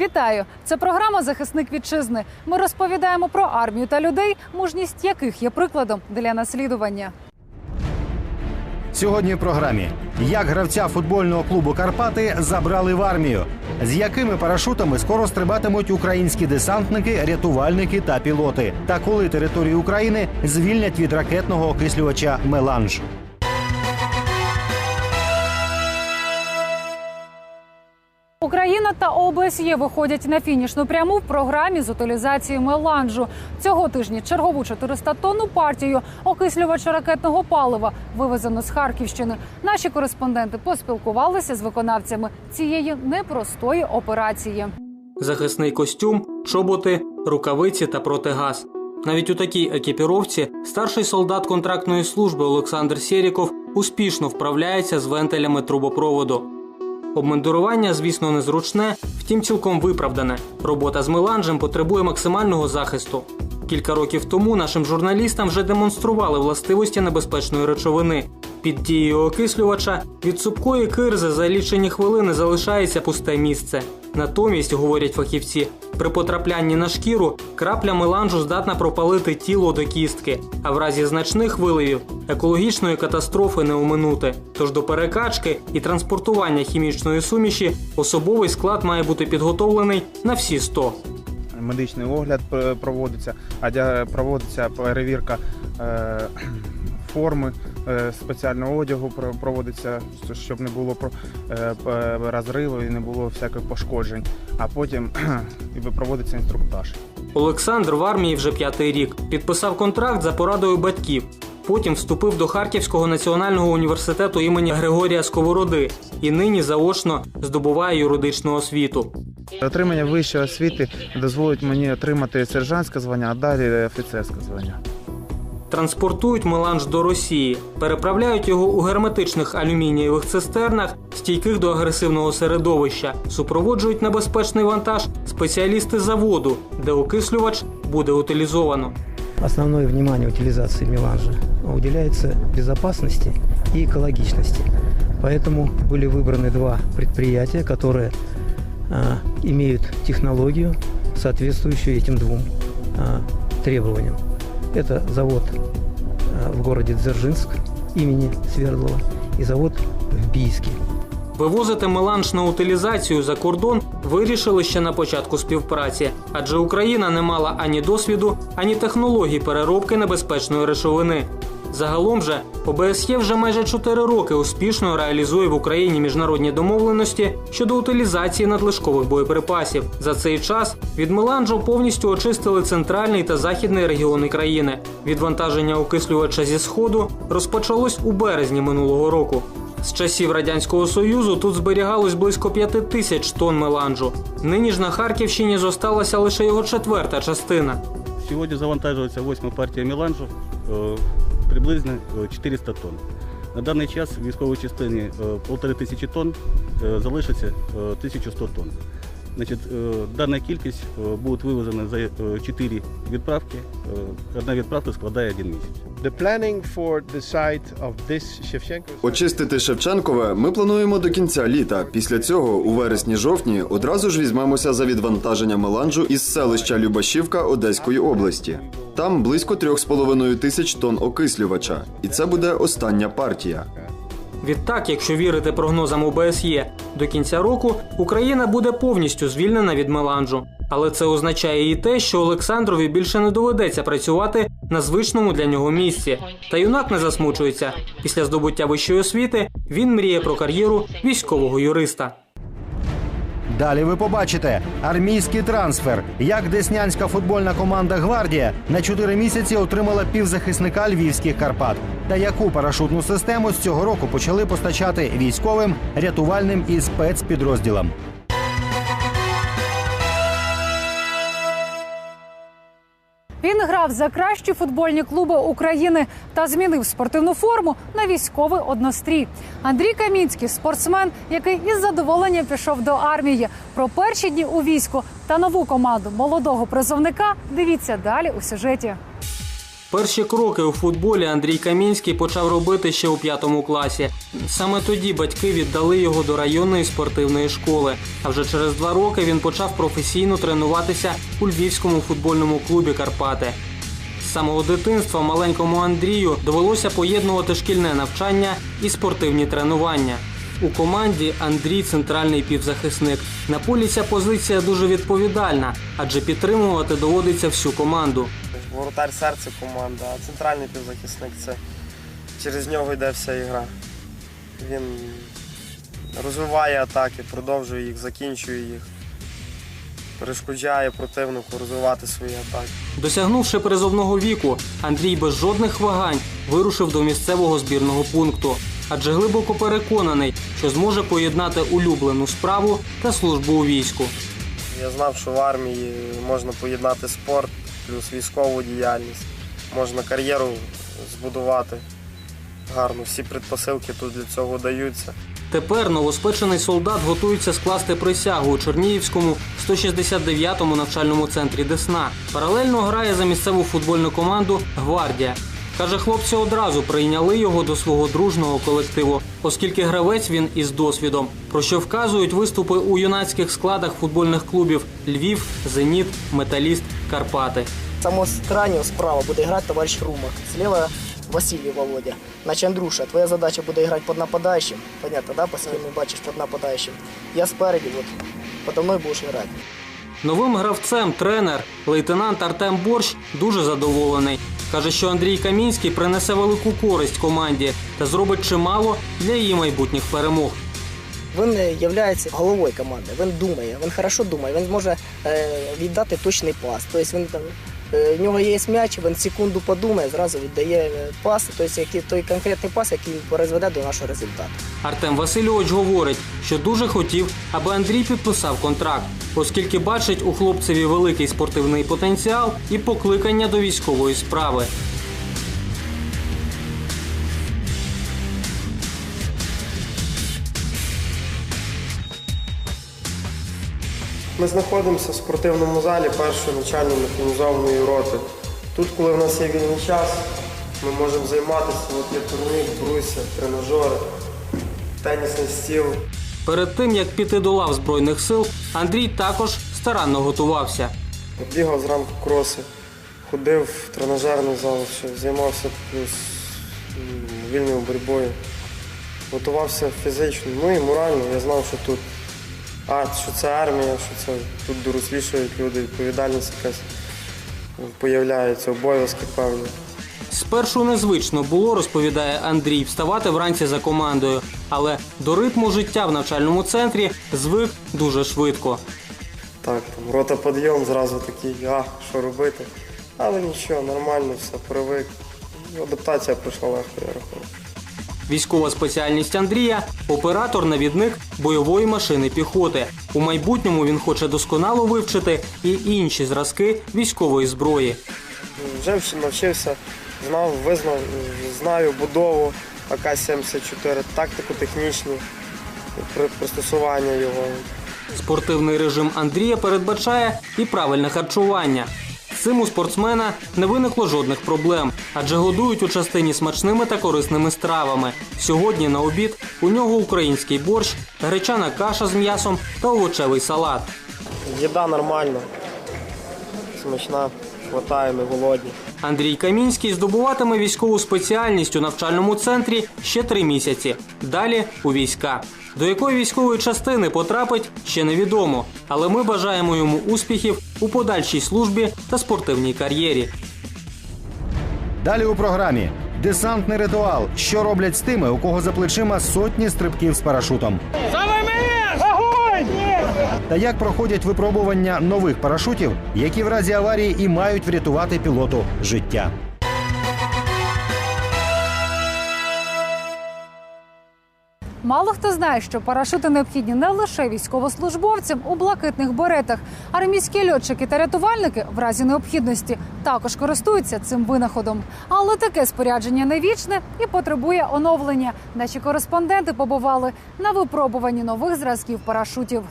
Вітаю! Це програма Захисник вітчизни. Ми розповідаємо про армію та людей, мужність яких є прикладом для наслідування. Сьогодні в програмі як гравця футбольного клубу Карпати забрали в армію, з якими парашутами скоро стрибатимуть українські десантники, рятувальники та пілоти, та коли територію України звільнять від ракетного окислювача Меланж. Україна та ОБСЄ виходять на фінішну пряму в програмі з утилізації меланжу. Цього тижня чергову 400-тонну партію окислювача ракетного палива вивезено з Харківщини. Наші кореспонденти поспілкувалися з виконавцями цієї непростої операції. захисний костюм, чоботи, рукавиці та протигаз. Навіть у такій екіпіровці старший солдат контрактної служби Олександр Сєріков успішно вправляється з вентилями трубопроводу. Обмундирування, звісно, незручне, втім цілком виправдане. Робота з меланжем потребує максимального захисту. Кілька років тому нашим журналістам вже демонстрували властивості небезпечної речовини. Під дією окислювача від супкої кирзи за лічені хвилини залишається пусте місце. Натомість, говорять фахівці, при потраплянні на шкіру крапля меланжу здатна пропалити тіло до кістки, а в разі значних виливів екологічної катастрофи не оминути. Тож до перекачки і транспортування хімічної суміші особовий склад має бути підготовлений на всі 100. медичний огляд е, проводиться, адя- проводиться перевірка е, форми е, спеціального одягу, проводиться, щоб не було е, розриву і не було всяких пошкоджень. А потім проводиться інструктаж. Олександр в армії вже п'ятий рік. Підписав контракт за порадою батьків. Потім вступив до Харківського національного університету імені Григорія Сковороди і нині заочно здобуває юридичну освіту. Отримання вищої освіти дозволить мені отримати сержантське звання, а далі офіцерське звання Транспортують меланж до Росії, переправляють його у герметичних алюмінієвих цистернах, стійких до агресивного середовища, супроводжують небезпечний вантаж спеціалісти заводу, де окислювач буде утилізовано. Основное внимание утилизации меланжа уделяется безопасности и экологичности. Поэтому были выбраны два предприятия, которые а, имеют технологию, соответствующую этим двум а, требованиям. Это завод в городе Дзержинск имени Свердлова и завод в Бийске. Вивозити меланж на утилізацію за кордон вирішили ще на початку співпраці, адже Україна не мала ані досвіду, ані технологій переробки небезпечної речовини. Загалом же ОБСЄ вже майже 4 роки успішно реалізує в Україні міжнародні домовленості щодо утилізації надлишкових боєприпасів. За цей час від меланжу повністю очистили центральний та західний регіони країни. Відвантаження окислювача зі сходу розпочалось у березні минулого року. З часів радянського союзу тут зберігалось близько п'яти тисяч тонн меланжу. Нині ж на Харківщині зосталася лише його четверта частина. Сьогодні завантажується восьма партія меланжу, е, приблизно е, 400 тонн. На даний час в військовій частині е, полтори тисячі тонн, е, залишиться е, 1100 тонн. Значить, е, дана кількість е, буде вивезена за 4 відправки. Е, Одна відправка складає один місяць. Очистити Шевченкове ми плануємо до кінця літа. Після цього, у вересні-жовтні, одразу ж візьмемося за відвантаження меланжу із селища Любашівка Одеської області. Там близько 3,5 тисяч тонн окислювача, і це буде остання партія. Відтак, якщо вірити прогнозам ОБСЄ, до кінця року Україна буде повністю звільнена від меланжу. Але це означає і те, що Олександрові більше не доведеться працювати на звичному для нього місці. Та юнак не засмучується. Після здобуття вищої освіти він мріє про кар'єру військового юриста. Далі ви побачите. Армійський трансфер, як деснянська футбольна команда Гвардія на 4 місяці отримала півзахисника львівських Карпат, та яку парашутну систему з цього року почали постачати військовим, рятувальним і спецпідрозділам. Грав за кращі футбольні клуби України та змінив спортивну форму на військовий однострій. Андрій Камінський спортсмен, який із задоволенням пішов до армії. Про перші дні у війську та нову команду молодого призовника. Дивіться далі у сюжеті. Перші кроки у футболі Андрій Камінський почав робити ще у п'ятому класі. Саме тоді батьки віддали його до районної спортивної школи. А вже через два роки він почав професійно тренуватися у львівському футбольному клубі Карпати. Самого дитинства маленькому Андрію довелося поєднувати шкільне навчання і спортивні тренування. У команді Андрій центральний півзахисник. На полі ця позиція дуже відповідальна, адже підтримувати доводиться всю команду. Воротар серце команди, а центральний півзахисник це через нього йде вся ігра. Він розвиває атаки, продовжує їх, закінчує їх, перешкоджає противнику розвивати свої атаки. Досягнувши призовного віку, Андрій без жодних вагань вирушив до місцевого збірного пункту, адже глибоко переконаний, що зможе поєднати улюблену справу та службу у війську. Я знав, що в армії можна поєднати спорт плюс військову діяльність, можна кар'єру збудувати гарно. Всі предпосилки тут для цього даються. Тепер новоспечений солдат готується скласти присягу у Чернігівському 169-му навчальному центрі Десна. Паралельно грає за місцеву футбольну команду Гвардія. Каже, хлопці одразу прийняли його до свого дружного колективу, оскільки гравець він із досвідом, про що вказують виступи у юнацьких складах футбольних клубів Львів, Зеніт, Металіст, Карпати. Само с крайнего справа буде грати товарищ Румак, слева Василий Володя. Значить, Андрюша, твоя задача буде грати під нападаючим. Понятно, да, по схемі бачиш під нападаючим. Я спереді, от, подо мною будеш грати. Новим гравцем тренер лейтенант Артем Борщ дуже задоволений. Каже, що Андрій Камінський принесе велику користь команді та зробить чимало для її майбутніх перемог. Він є головою команди, він думає, він хорошо думає, він може е, віддати точний пас. Тобто він в нього є м'яч, він секунду подумає, зразу віддає е, пас, тобто який, той конкретний пас, який призведе до нашого результату. Артем Васильович говорить, що дуже хотів, аби Андрій підписав контракт, оскільки бачить у хлопцеві великий спортивний потенціал і покликання до військової справи. Ми знаходимося в спортивному залі першої начальної механізованої роти. Тут, коли в нас є вільний час, ми можемо займатися. От є турнір, бруся, тренажери, тенісний стіл. Перед тим як піти до лав збройних сил, Андрій також старанно готувався. Бігав зранку кроси, ходив в тренажерний зал, займався плюс вільною боротьбою. Готувався фізично, ну і морально. Я знав, що тут а, що це армія, що це тут дорослішають люди, відповідальність якась появляється, обов'язки певні. Спершу незвично було, розповідає Андрій, вставати вранці за командою, але до ритму життя в навчальному центрі звик дуже швидко. Так, там рота підйом, зразу такий, а, що робити. Але нічого, нормально, все, привик. Адаптація пройшла легко, я рахую. Військова спеціальність Андрія оператор-навідник бойової машини піхоти. У майбутньому він хоче досконало вивчити і інші зразки військової зброї. Вже вч- навчився, знав, визнав, знаю будову АК-74, тактику технічну, пристосування його. Спортивний режим Андрія передбачає і правильне харчування. З Цим у спортсмена не виникло жодних проблем, адже годують у частині смачними та корисними стравами. Сьогодні на обід у нього український борщ, гречана каша з м'ясом та овочевий салат. Їда нормальна, смачна, хватає, не голодні. Андрій Камінський здобуватиме військову спеціальність у навчальному центрі ще три місяці. Далі у війська. До якої військової частини потрапить, ще невідомо. Але ми бажаємо йому успіхів у подальшій службі та спортивній кар'єрі. Далі у програмі десантний ритуал. Що роблять з тими, у кого за плечима сотні стрибків з парашутом. Та як проходять випробування нових парашутів, які в разі аварії і мають врятувати пілоту життя. Мало хто знає, що парашути необхідні не лише військовослужбовцям у блакитних беретах. Армійські льотчики та рятувальники в разі необхідності також користуються цим винаходом. Але таке спорядження не вічне і потребує оновлення. Наші кореспонденти побували на випробуванні нових зразків парашутів.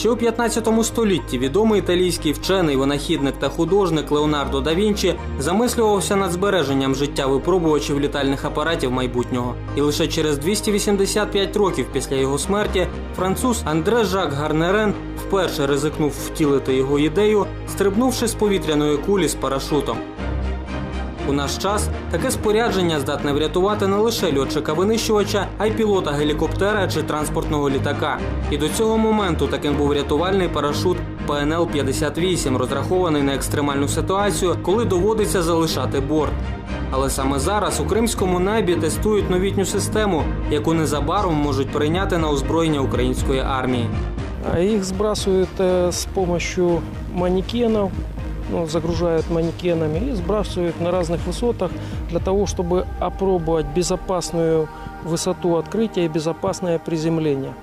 Ще у 15 столітті відомий італійський вчений, винахідник та художник Леонардо да Вінчі замислювався над збереженням життя випробувачів літальних апаратів майбутнього. І лише через 285 років після його смерті француз Андре Жак Гарнерен вперше ризикнув втілити його ідею, стрибнувши з повітряної кулі з парашутом. У наш час таке спорядження здатне врятувати не лише льотчика винищувача, а й пілота гелікоптера чи транспортного літака. І до цього моменту таким був рятувальний парашут ПНЛ 58 розрахований на екстремальну ситуацію, коли доводиться залишати борт. Але саме зараз у кримському небі тестують новітню систему, яку незабаром можуть прийняти на озброєння української армії. Сбрасывают э, с помощью манекенов, ну, загружают манекенами и сбрасывают на разных высотах для того, чтобы опробовать безопасную высоту открытия и безопасное приземление.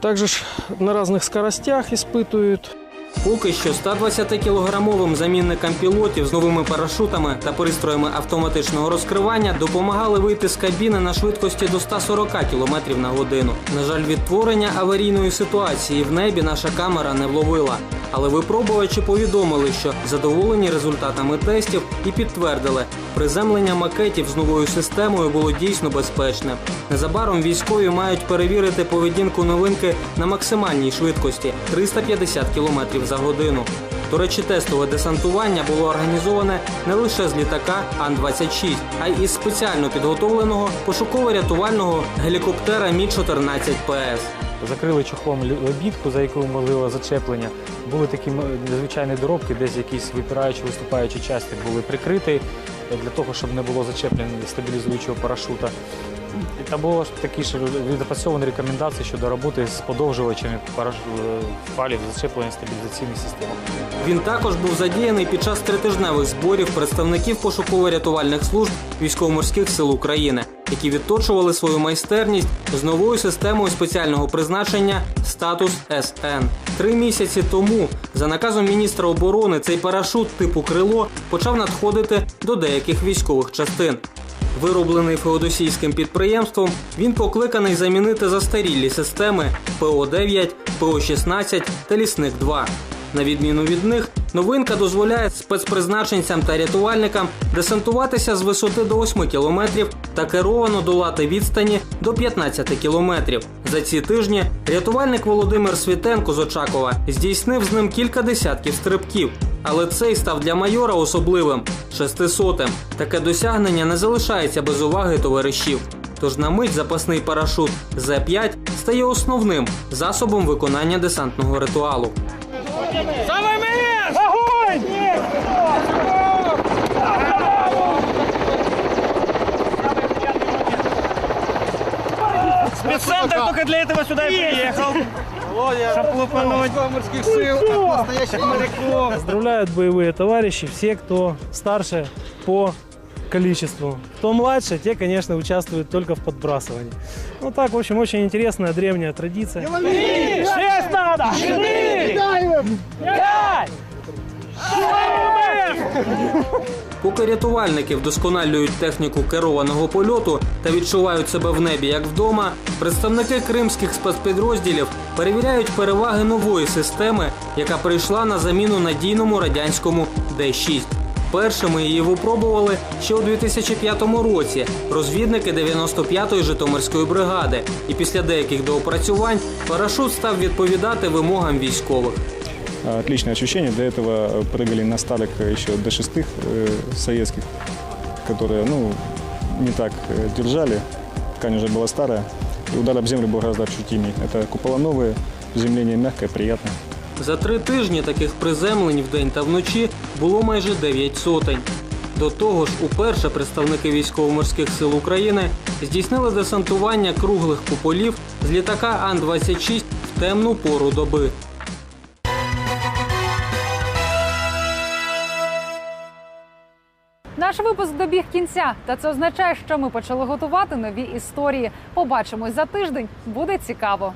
Также ж на разных скоростях испытывают Поки що 120-кілограмовим замінникам пілотів з новими парашутами та пристроями автоматичного розкривання допомагали вийти з кабіни на швидкості до 140 км на годину. На жаль, відтворення аварійної ситуації в небі наша камера не вловила. Але випробувачі повідомили, що задоволені результатами тестів і підтвердили, приземлення макетів з новою системою було дійсно безпечне. Незабаром військові мають перевірити поведінку новинки на максимальній швидкості 350 км за годину. До речі, тестове десантування було організоване не лише з літака Ан-26, а й із спеціально підготовленого пошуково-рятувального гелікоптера Мі-14 ПС. Закрили чохлом обідку, за яку можливо зачеплення. Були такі незвичайні доробки, десь якісь випираючі, виступаючі частини були прикриті для того, щоб не було зачеплень стабілізуючого парашута. І Та було ж такі ж відпрацьовані рекомендації щодо роботи з подовжувачами фалів зачеплення стабілізаційних систем. Він також був задіяний під час тритижневих зборів представників пошуково-рятувальних служб військово-морських сил України, які відточували свою майстерність з новою системою спеціального призначення статус СН. Три місяці тому, за наказом міністра оборони, цей парашут типу крило почав надходити до деяких військових частин. Вироблений феодосійським підприємством, він покликаний замінити застарілі системи ПО-9, ПО-16 та Лісник-2. На відміну від них, новинка дозволяє спецпризначенцям та рятувальникам десантуватися з висоти до 8 кілометрів та керовано долати відстані до 15 кілометрів. За ці тижні рятувальник Володимир Світенко з Очакова здійснив з ним кілька десятків стрибків. Але цей став для майора особливим шестисотим. Таке досягнення не залишається без уваги товаришів. Тож на мить запасний парашут З-5 стає основним засобом виконання десантного ритуалу. Спеццентр только для этого сюда и приехал Чтобы лупануть. морских сил от настоящих моряков. Поздравляют боевые товарищи, все, кто старше по количеству. Кто младше, те, конечно, участвуют только в подбрасывании. Ну так, в общем, очень интересная древняя традиция. Шесть надо! Четыре! Пять! Поки рятувальники вдосконалюють техніку керованого польоту та відчувають себе в небі як вдома, представники кримських спецпідрозділів перевіряють переваги нової системи, яка прийшла на заміну надійному радянському Д-6. Першими її випробували ще у 2005 році розвідники 95-ї Житомирської бригади. І після деяких доопрацювань парашут став відповідати вимогам військових. Отличное ощущение. До этого э, прыгали на старых э, еще до шестых э, советских, которые ну, не так э, держали. Ткань уже была старая. И удар об землю был гораздо ощутимее. Это купола новые, приземление мягкое, приятное. За три тижні таких приземлень вдень та вночі було майже 9 сотень. До того ж, уперше представники військово-морських сил України здійснили десантування круглих куполів з літака Ан-26 в темну пору доби. Наш випуск добіг кінця, та це означає, що ми почали готувати нові історії. Побачимось за тиждень. Буде цікаво.